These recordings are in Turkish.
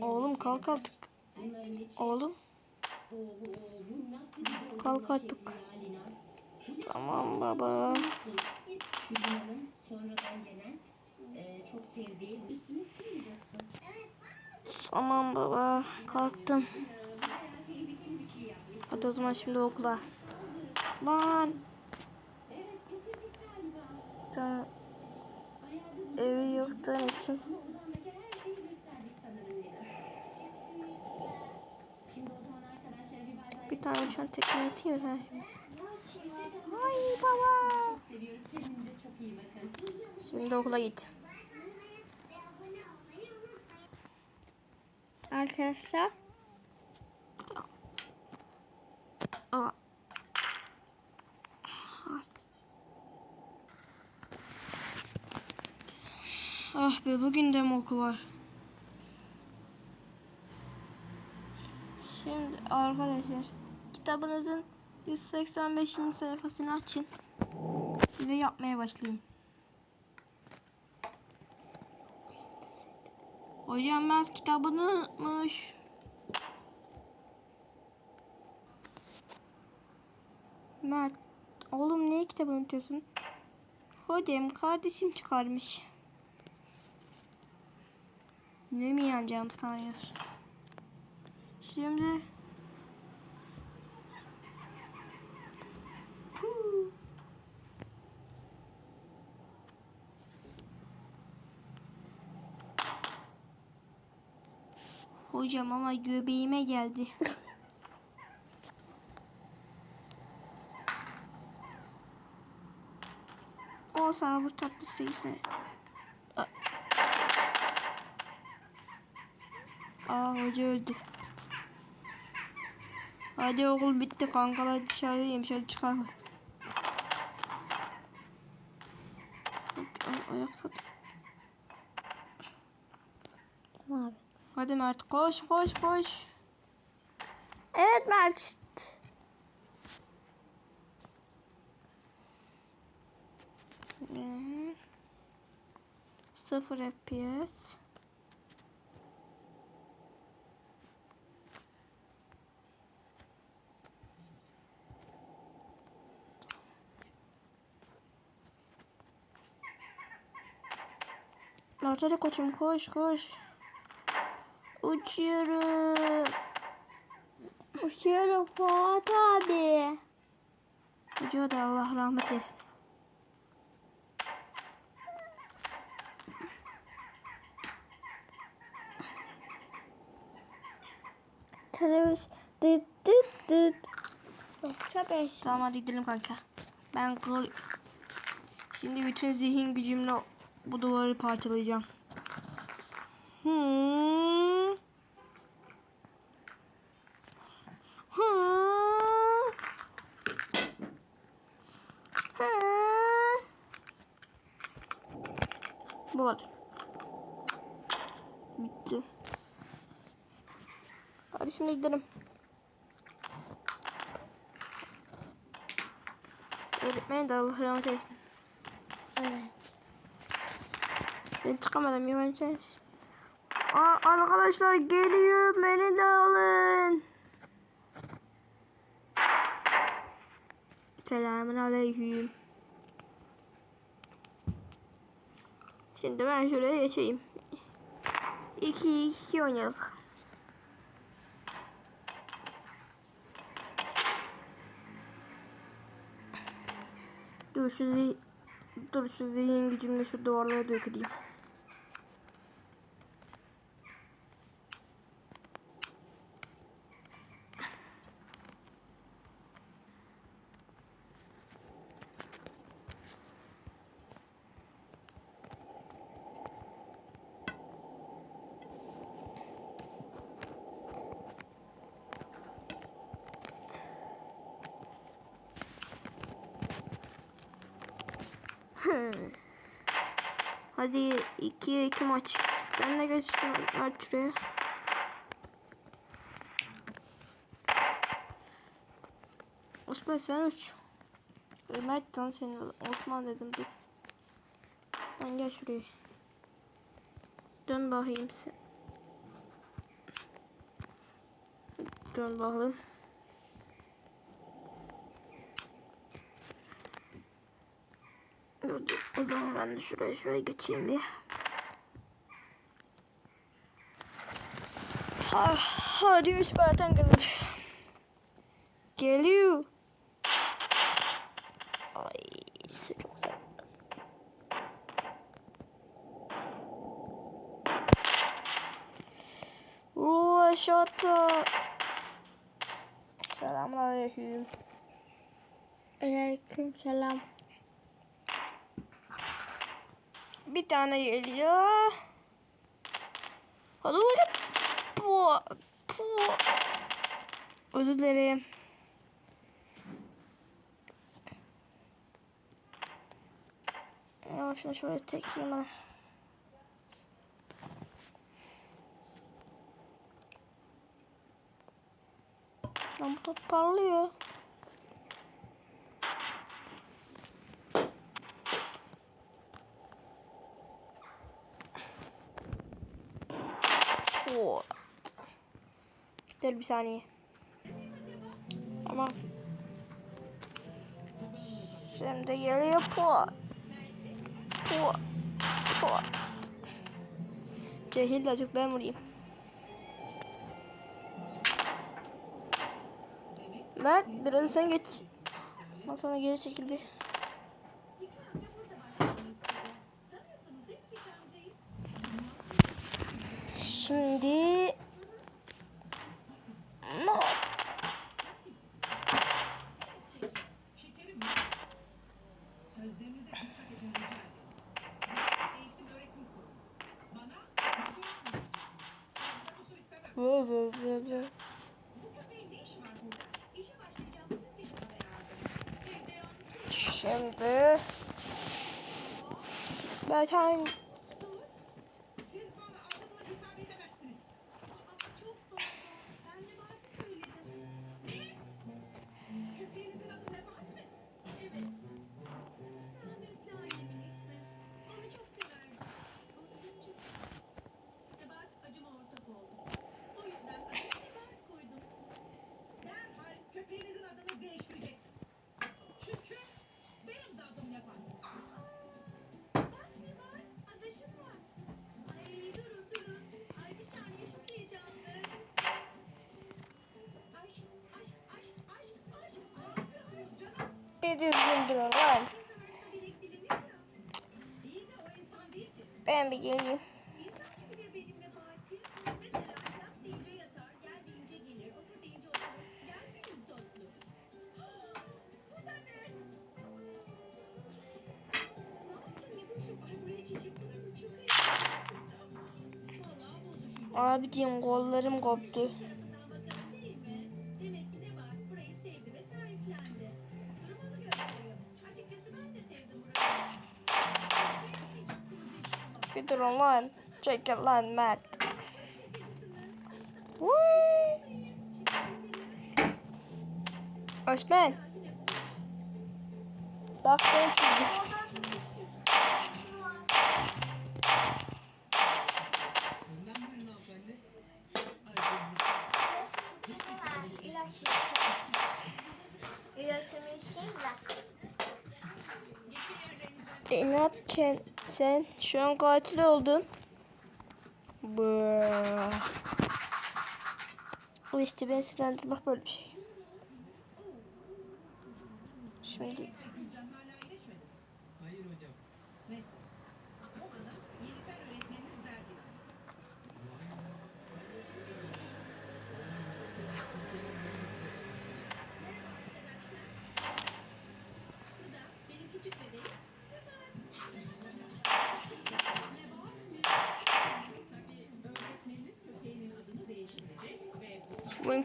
Oğlum kalk artık. Oğlum kalk artık. Tamam baba. Tamam baba. Kalktım. Hadi o zaman şimdi okula. Lan. Sen evi yıktığın için. Tane uçan tekme atayım sen. Hoşçakalın. Ay baba. Şimdi okula git. Arkadaşlar Aa. Ah be bugün de mi okul var? Şimdi arkadaşlar kitabınızın 185. sayfasını açın ve yapmaya başlayın. Hocam ben kitabını unutmuş. Mert, oğlum niye kitabını unutuyorsun? Hocam kardeşim çıkarmış. Ne mi inanacağım sanıyorsun? Şimdi Hocam ama göbeğime geldi. O sana bu tatlı sevgisi. Aa. Hoca öldü. Hadi okul bitti kankalar dışarıdayım şöyle. Ay, ayak tut. tamam abi. Hadi Mert koş koş koş. Evet Mert. Sıfır FPS. Mert hadi koçum koş koş. Uçuyorum. Uçuyorum Fuat abi. Hoca da Allah rahmet eylesin. Televizyon dıt dıt dıt. Tamam hadi gidelim kanka. Ben kır... Şimdi bütün zihin gücümle bu duvarı parçalayacağım. Hmm. Hmm. Hmm. Bu kadar. Bitti. Hadi şimdi gidelim. Rahmet eylesin. Evet. Çıkamadım yabancı. Aa, arkadaşlar geliyor beni de alın. Selamun aleyküm. Şimdi ben şuraya geçeyim. 2 2 oynayalım. Dur şu zihin, dur şu zihin gücümle şu duvarlara döküleyim. Hadi 2 2 maç. Sen de geç şuraya. Osman sen uç. Mert lan seni Osman dedim dur. Sen gel şuraya. Dön bakayım sen. Dön bakalım. O zaman ben de şuraya şöyle geçeyim bir. Ha, hadi üç zaten geldi. Geliyor. Ay, çok güzel. Ulaşata. Selamünaleyküm. Aleyküm selam. Bir tane geliyor. Hadi hocam. Bu. Bu. Özür dilerim. Ya şunu şöyle çekeyim ha. Lan bu top parlıyor. Pot. Dur bir saniye. Tamam. Şimdi geliyor pot. Pot. Pot. Cehil acık ben vurayım. Mert biraz sen geç. Masana geri çekil bir. Şimdi 700 gündür var. Ben bir geleyim. Abi diyeyim kollarım koptu. İnşallah. Bir durun lan. Çekil lan Mert. Vay. Osman. Bak ben çizdim. E, ne yapacaksın sen? Şu an katil oldun. O işte ben sinirlendirmek böyle bir şey. Şimdi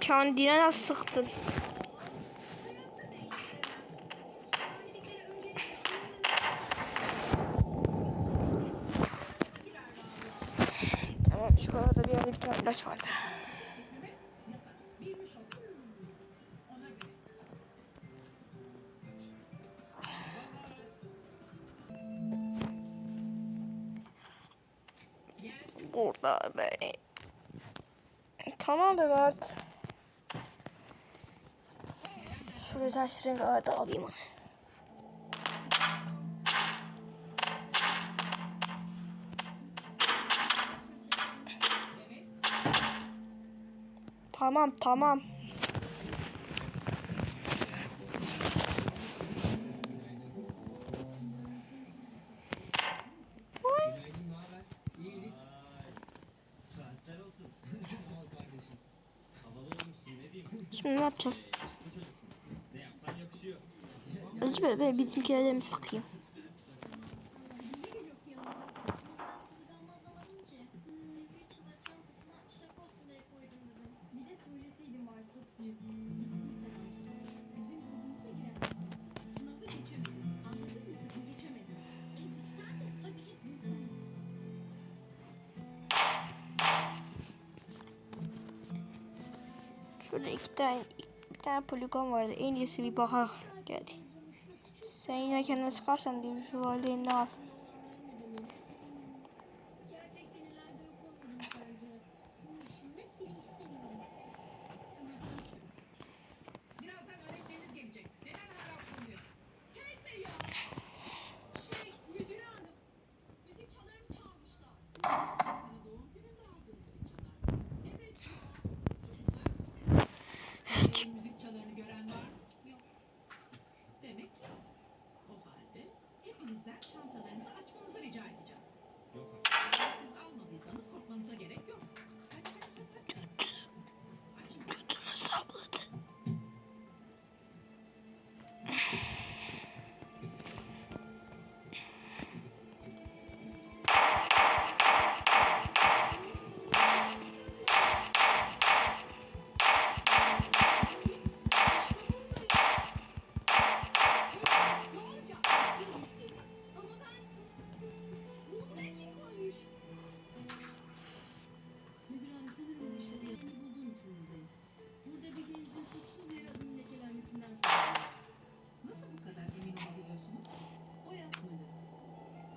kendine nasıl sıktın? Tamam şu kadar bir yerde bir tane taş vardı. Tamam be Mert. Şuradan şırıngayı da alayım. Tamam tamam. yapacağız. Acaba ben bizimkilerden mi sıkayım? Şurada iki tane bir tane poligon vardı. En iyisi bir bahar geldi. Sen yine kendine sıkarsan diye şu şey halde alsın.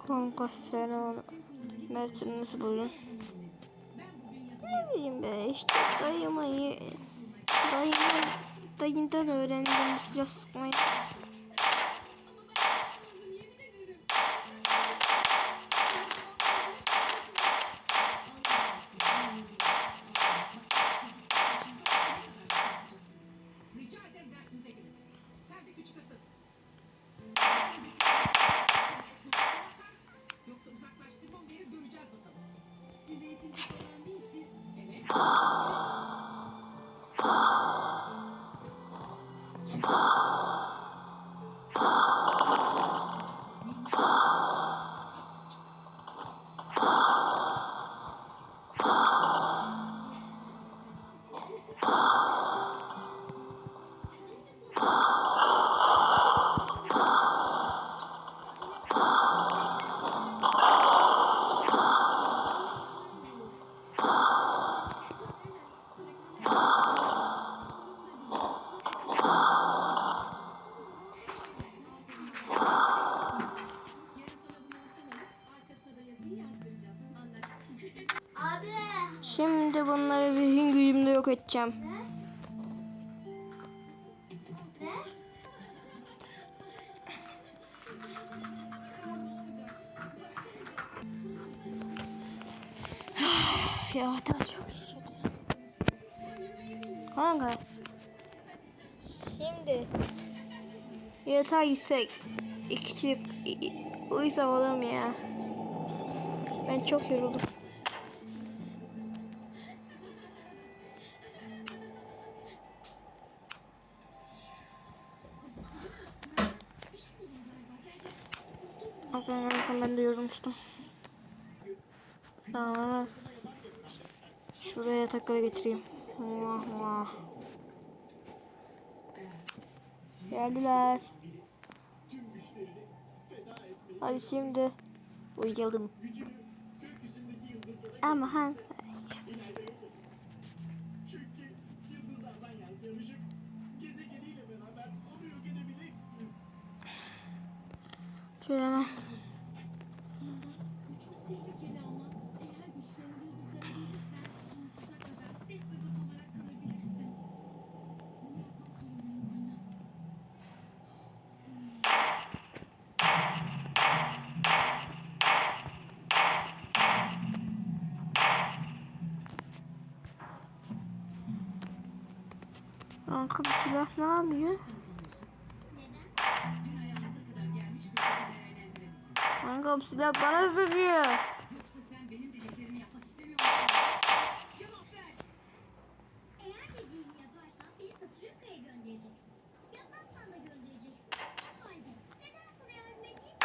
Kanka selam. Mert'in nasıl buldun? Ne bileyim be işte dayıma dayımdan öğrendim silah. yapacağım. Ah, ya daha çok üşüdüm. Kanka. Şimdi. Yatağı yüksek. İki çift. Uyusam olur mu ya? Ben çok yoruldum. getireyim. Vah vah. Geldiler. Hadi şimdi uyuyalım. Ama hangi? Şöyle hemen Yapmazsan da göndereceksin. Haydi neden sana yardım edeyim?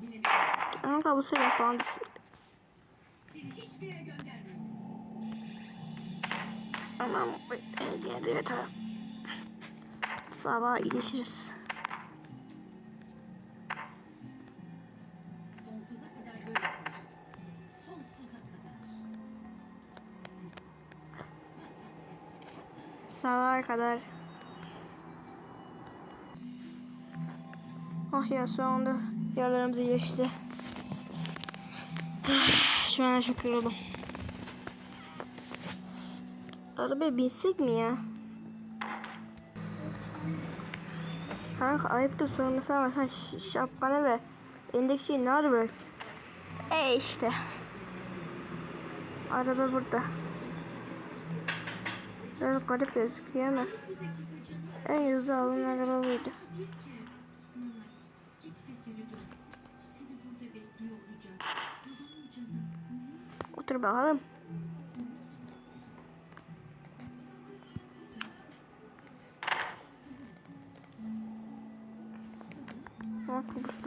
Bilemiyorum. Kanka bu silah bana Seni Tamam. Geldi yeter. Sabah iyileşiriz. Sabaha kadar. Ah ya sonunda yaralarımız iyileşti. Şu an çok yoruldum. Arabaya binsek mi ya? Kanka ayıptır sorması ama sen şapkanı ve elindeki şeyi nerede bırak? E işte. Araba burada. Biraz garip gözüküyor ama en hızlı alınan araba buydu. Git ve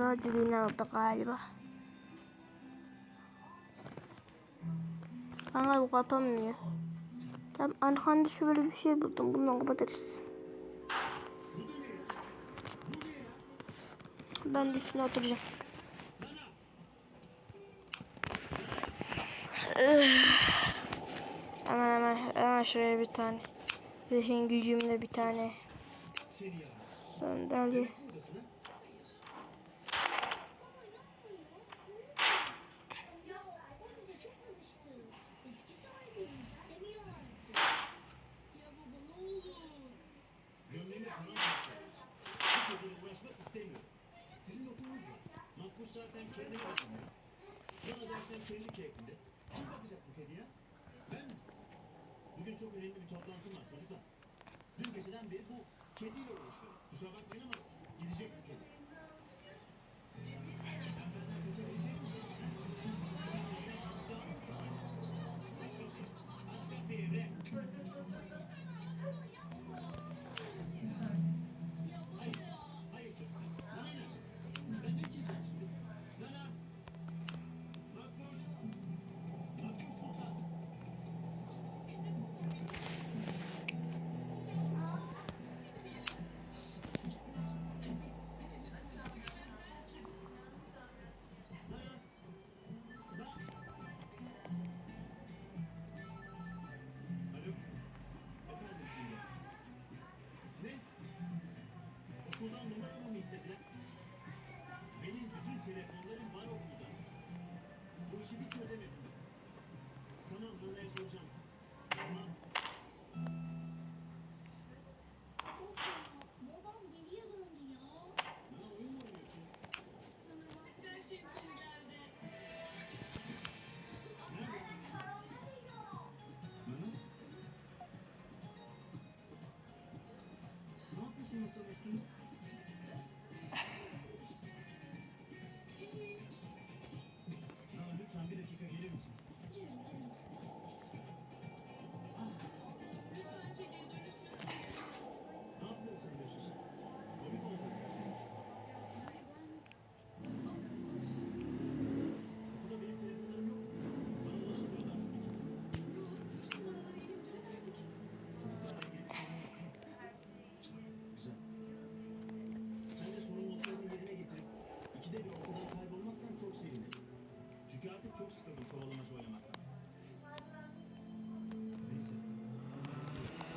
Sadece beni aldı galiba. Ama bu kapanmıyor. Tamam arkanda şöyle bir şey buldum. Bundan kapatırız. Ben de üstüne oturacağım. Hemen hemen hemen şuraya bir tane. Zihin gücümle bir tane sandalye. Buradasın ha? Ya o bize çok alıştı. Eski sahibini istemiyor artık. Ya baba ne olur. Gömleğimi param Bu kadına uğraşmak istemiyorum. Sizin okulunuz var. Makbul zaten kendine bakmıyor. Bana dersen keyfinde. Kim bakacak bu kediye? Ben mi? Bugün çok önemli bir toplantım var çocuklar. Dün geceden beri bu kediyle Telefonlarım var okulda. Bu işi bir çözemedim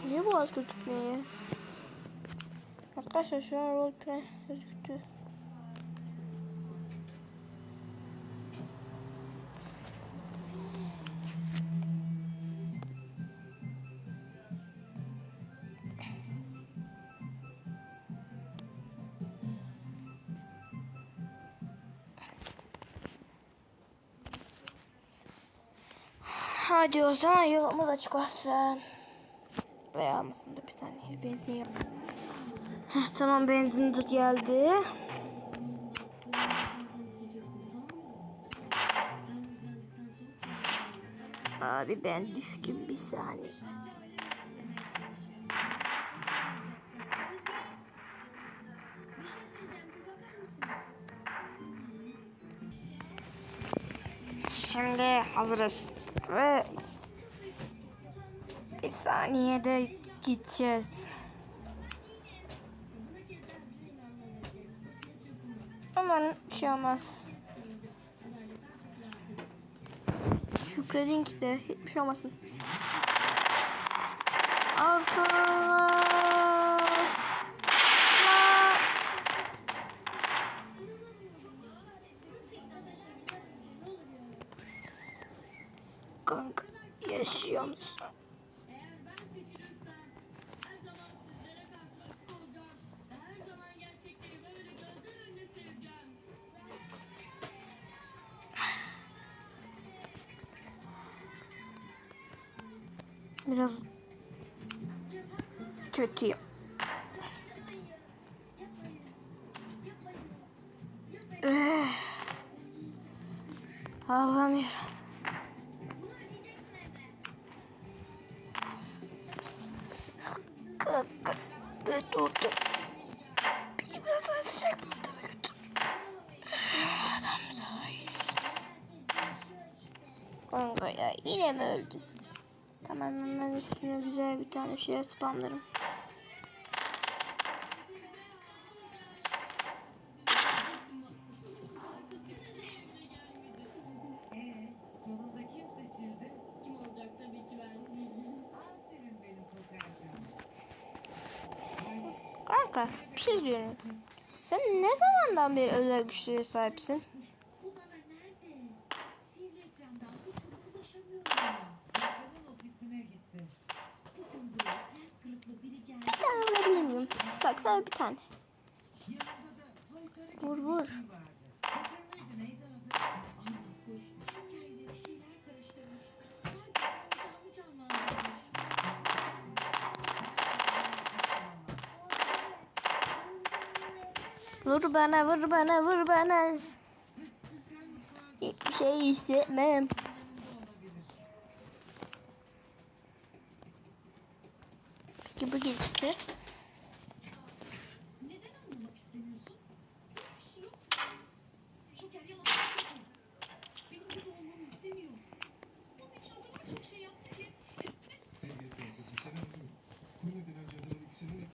Niye bu az gözükmüyor ya? Arkadaşlar şu an roleplay gözüktü. Hadi o zaman yolumuz açık olsun. Veya almasın da bir saniye benzin yap. Heh, tamam benzin de geldi. Abi ben düştüm bir saniye. Şimdi hazırız. Ve bir saniyede gideceğiz. Aman bir şey olmaz. Şükredin ki de hiçbir şey olmasın. Allah! Kanka yaşıyor musun? Kötüyüm. Eh. Ağlamıyorum. Ne oldu? Bir biraz sahil işte. Kanka ya yine mi öldün? Tamam ben üstüne güzel bir tane şey spamlarım. Buraya ters kılıklı biri geldi. Bir tane vurabilir miyim? Bak sadece bir tane. Vur bir vur. Vur bana vur bana vur bana. Hiçbir şey hissetmem. Peki bu geçti.